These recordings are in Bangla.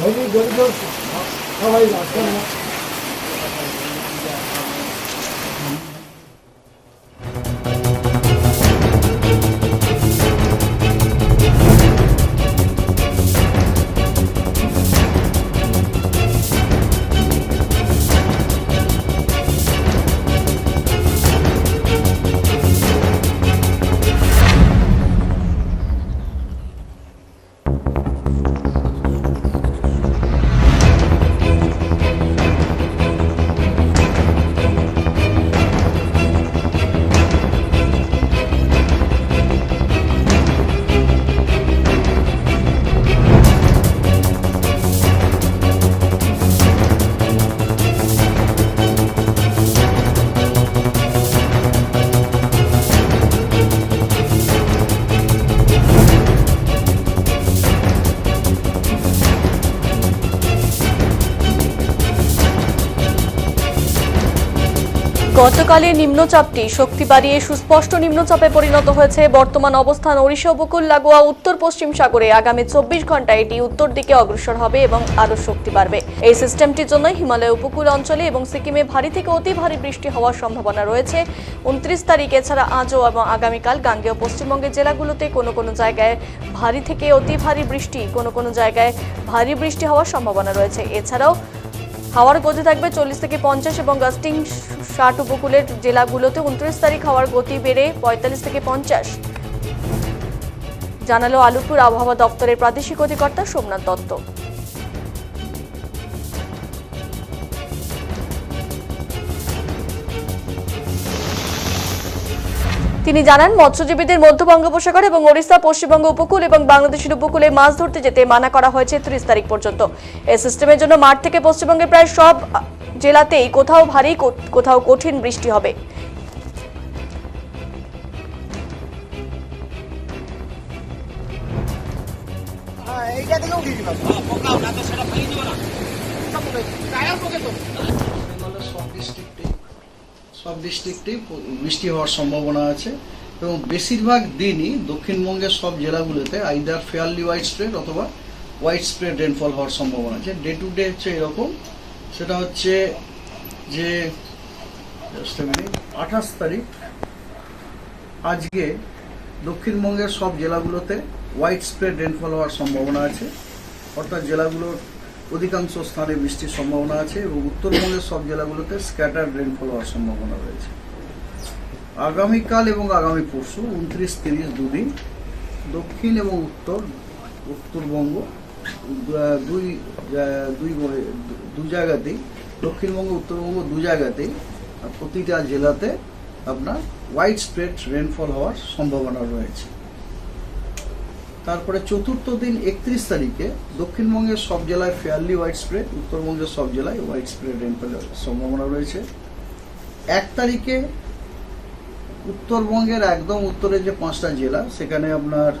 我民国的时候他还有老乡吗 গতকালের নিম্নচাপটি শক্তি বাড়িয়ে সুস্পষ্ট নিম্নচাপে পরিণত হয়েছে বর্তমান অবস্থান ওড়িশা, উপকূল, লাগোয়া, উত্তর, পশ্চিম সাগরে। আগামী চব্বিশ ঘন্টায় এটি উত্তর দিকে অগ্রসর হবে এবং আরও শক্তি বাড়বে। এই সিস্টেমটির জন্য হিমালয়, উপকূল অঞ্চলে এবং সিকিমে ভারী থেকে অতি ভারী বৃষ্টি হওয়ার সম্ভাবনা রয়েছে। উনত্রিশ তারিখ এছাড়া আজও এবং আগামীকাল গাঙ্গেয় পশ্চিমবঙ্গের জেলাগুলোতে কোনো কোনো জায়গায় ভারী থেকে অতি ভারী বৃষ্টি, কোনো কোনো জায়গায় ভারী বৃষ্টি হওয়ার সম্ভাবনা রয়েছে। এছাড়াও হাওয়ার গতি থাকবে চল্লিশ থেকে পঞ্চাশ এবং গাস্টিং ষাট উপকূলের জেলাগুলোতে উনত্রিশ তারিখ হাওয়ার গতি বেড়ে পঁয়তাল্লিশ থেকে পঞ্চাশ। জানালো আলুপুর আবহাওয়া দপ্তরের প্রাদেশিক অধিকর্তা সোমনাথ দত্ত। তিনি জানান মৎস্যজীবীদের মধ্য বঙ্গোপসাগর এবং ওড়িশা পশ্চিমবঙ্গ উপকূল এবং বাংলাদেশের উপকূলে মাছ ধরতে যেতে মানা করা হয়েছে ত্রিশ তারিখ পর্যন্ত। এ সিস্টেমের জন্য মাঠ থেকে পশ্চিমবঙ্গের প্রায় সব জেলাতেই কোথাও ভারী কোথাও কঠিন বৃষ্টি হবে। এইটা থেকেও দিয়ে দিলাম হিমালয়ের সব ডিস্ট্রিক্টেই সব ডিস্ট্রিক্টেই বৃষ্টি হওয়ার সম্ভাবনা আছে এবং বেশিরভাগ দিনই দক্ষিণবঙ্গের সব জেলাগুলোতে আইদার ফেয়ারলি হোয়াইট স্প্রেড অথবা হোয়াইট স্প্রেড রেনফল হওয়ার সম্ভাবনা আছে। ডে টু ডে হচ্ছে এরকম। সেটা হচ্ছে যে আঠাশ তারিখ, আজকে দক্ষিণবঙ্গের সব জেলাগুলোতে হোয়াইট স্প্রেড রেনফল হওয়ার সম্ভাবনা আছে। অর্থাৎ জেলাগুলোর অধিকাংশ স্থানে বৃষ্টির সম্ভাবনা আছে এবং উত্তরবঙ্গের সব জেলাগুলোতে স্ক্যাটার রেনফল হওয়ার সম্ভাবনা রয়েছে। আগামীকাল এবং আগামী পরশু উনত্রিশ, তিরিশ দুদিন দক্ষিণ এবং উত্তর, উত্তরবঙ্গ দুই দুই দু- জায়গাতেই, দক্ষিণবঙ্গ, উত্তরবঙ্গ দু জায়গাতেই প্রতিটা জেলাতে আপনার হোয়াইট স্প্রেড রেনফল হওয়ার সম্ভাবনা রয়েছে। তারপরে চতুর্থ দিন একত্রিশ তারিখে দক্ষিণবঙ্গের সব জেলায় ফেয়ারলি হোয়াইট স্প্রেড উত্তরবঙ্গের সব জেলায় হোয়াইট স্প্রেড রেনফলের সম্ভাবনা রয়েছে। এক তারিখে উত্তরবঙ্গের একদম উত্তরে যে পাঁচটা জেলা, সেখানে আপনার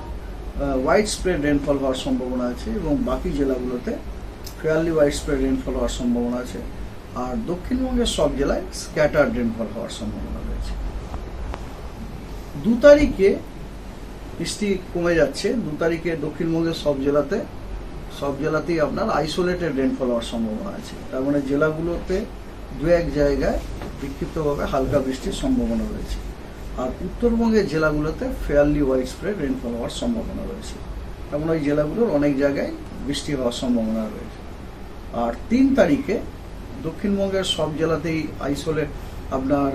হোয়াইট স্প্রেড রেনফল হওয়ার সম্ভাবনা আছে এবং বাকি জেলাগুলোতে ফেয়ারলি হোয়াইট স্প্রেড রেনফল হওয়ার সম্ভাবনা আছে। আর দক্ষিণবঙ্গের সব জেলায় স্ক্যাটার্ড রেনফল হওয়ার সম্ভাবনা রয়েছে। দু তারিখে বৃষ্টি কমে যাচ্ছে। দু তারিখে দক্ষিণবঙ্গের সব জেলাতে, সব জেলাতেই আপনার আইসোলেটেড রেনফল হওয়ার সম্ভাবনা আছে। তার মানে জেলাগুলোতে দু এক জায়গায় বিক্ষিপ্তভাবে হালকা বৃষ্টির সম্ভাবনা রয়েছে। আর উত্তরবঙ্গের জেলাগুলোতে ফেয়ারলি হোয়াইট স্প্রেড রেনফল হওয়ার সম্ভাবনা রয়েছে। তেমন ওই জেলাগুলোর অনেক জায়গায় বৃষ্টি হওয়ার সম্ভাবনা রয়েছে। আর তিন তারিখে দক্ষিণবঙ্গের সব জেলাতেই আইসোলেট আপনার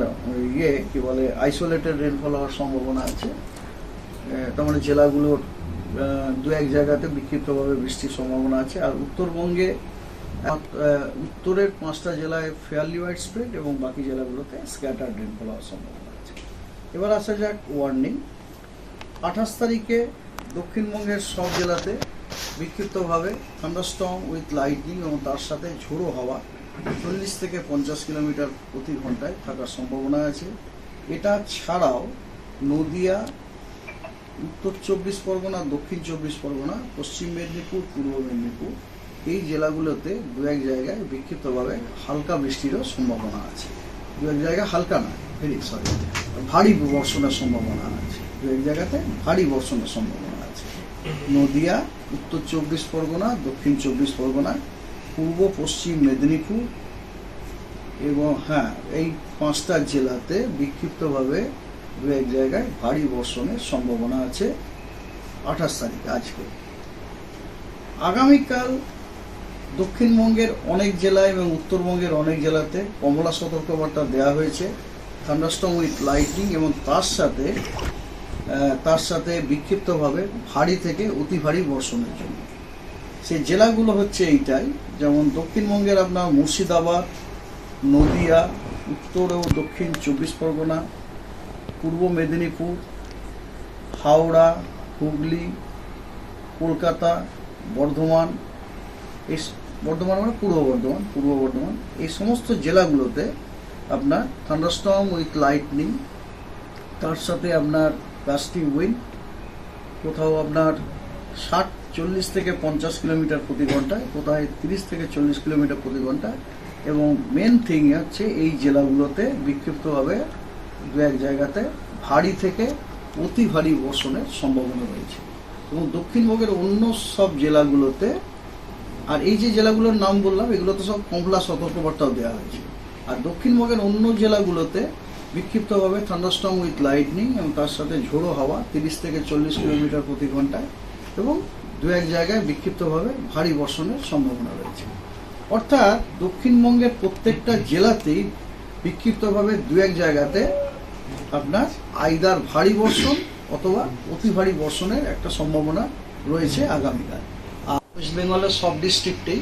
ইয়ে কি বলে আইসোলেটেড রেনফল হওয়ার সম্ভাবনা আছে। মানে জেলাগুলোর দু এক জায়গাতে বিক্ষিপ্তভাবে বৃষ্টির সম্ভাবনা আছে। আর উত্তরবঙ্গে উত্তরের পাঁচটা জেলায় ফেয়ারলি ওয়াইড স্প্রেড এবং বাকি জেলাগুলোতে স্ক্যাটার্ড রেনফল হওয়ার সম্ভাবনা আছে। এবার আসা যাক ওয়ার্নিং আঠাশ তারিখে দক্ষিণবঙ্গের সব জেলাতে বিক্ষিপ্তভাবে থান্ডারস্টর্ম উইথ লাইটনিং এবং তার সাথে ঝোড়ো হওয়া চল্লিশ থেকে পঞ্চাশ কিলোমিটার প্রতি ঘন্টায় থাকার সম্ভাবনা আছে। এটা ছাড়াও নদিয়া উত্তর চব্বিশ পরগনা, দক্ষিণ চব্বিশ পরগনা, পশ্চিম মেদিনীপুর, পূর্ব মেদিনীপুর এই জেলাগুলোতে দু এক জায়গায় বিক্ষিপ্তভাবে হালকা বৃষ্টিরও সম্ভাবনা আছে। দু এক জায়গায় হালকা না, ভেরি সরি, ভারী বর্ষণের সম্ভাবনা আছে। দু এক জায়গাতে ভারী বর্ষণের সম্ভাবনা আছে। নদিয়া, উত্তর চব্বিশ পরগনা, দক্ষিণ চব্বিশ পরগনা, পূর্ব পশ্চিম মেদিনীপুর এবং হ্যাঁ এই পাঁচটা জেলাতে বিক্ষিপ্তভাবে দু এক জায়গায় ভারী বর্ষণের সম্ভাবনা আছে আঠাশ তারিখ, আজকে। আগামীকাল দক্ষিণবঙ্গের অনেক জেলায় এবং উত্তরবঙ্গের অনেক জেলাতে কমলা সতর্কবার্তা দেওয়া হয়েছে। থান্ডারস্টর্ম উইথ লাইটিং এবং তার সাথে তার সাথে বিক্ষিপ্তভাবে ভারী থেকে অতি ভারী বর্ষণের জন্য। সেই জেলাগুলো হচ্ছে এইটাই, যেমন দক্ষিণবঙ্গের আপনার মুর্শিদাবাদ, নদিয়া, উত্তর ও দক্ষিণ চব্বিশ পরগনা পূর্ব মেদিনীপুর, হাওড়া, হুগলি, কলকাতা, বর্ধমান এই বর্ধমান মানে পূর্ব বর্ধমান পূর্ব বর্ধমান, এই সমস্ত জেলাগুলোতে আপনার থান্ডারস্টর্ম উইথ লাইটনিং তার সাথে আপনার গাস্টি উইন্ড কোথাও আপনার ষাট, চল্লিশ থেকে পঞ্চাশ কিলোমিটার প্রতি ঘন্টায় কোথায় তিরিশ থেকে চল্লিশ কিলোমিটার প্রতি ঘন্টায় এবং মেন থিং হচ্ছে এই জেলাগুলোতে বিক্ষিপ্তভাবে দু এক জায়গাতে ভারী থেকে অতি ভারী বর্ষণের সম্ভাবনা রয়েছে। এবং দক্ষিণবঙ্গের অন্য সব জেলাগুলোতে, আর এই যে জেলাগুলোর নাম বললাম, এগুলোতে সব কমলা সতর্কবার্তাও দেওয়া হয়েছে। আর দক্ষিণবঙ্গের অন্য জেলাগুলোতে বিক্ষিপ্তভাবে থান্ডারস্টর্ম উইথ লাইটনিং এবং তার সাথে ঝোড়ো হাওয়া তিরিশ থেকে চল্লিশ কিলোমিটার প্রতি ঘন্টায় এবং দু এক জায়গায় বিক্ষিপ্তভাবে ভারী বর্ষণের সম্ভাবনা রয়েছে। অর্থাৎ দক্ষিণবঙ্গের প্রত্যেকটা জেলাতেই বিক্ষিপ্তভাবে দু এক জায়গাতে আপনার আইদার ভারী বর্ষণ অথবা অতি ভারী বর্ষণের একটা সম্ভাবনা রয়েছে আগামীকাল। আর ওয়েস্ট বেঙ্গলের সব ডিস্ট্রিক্টেই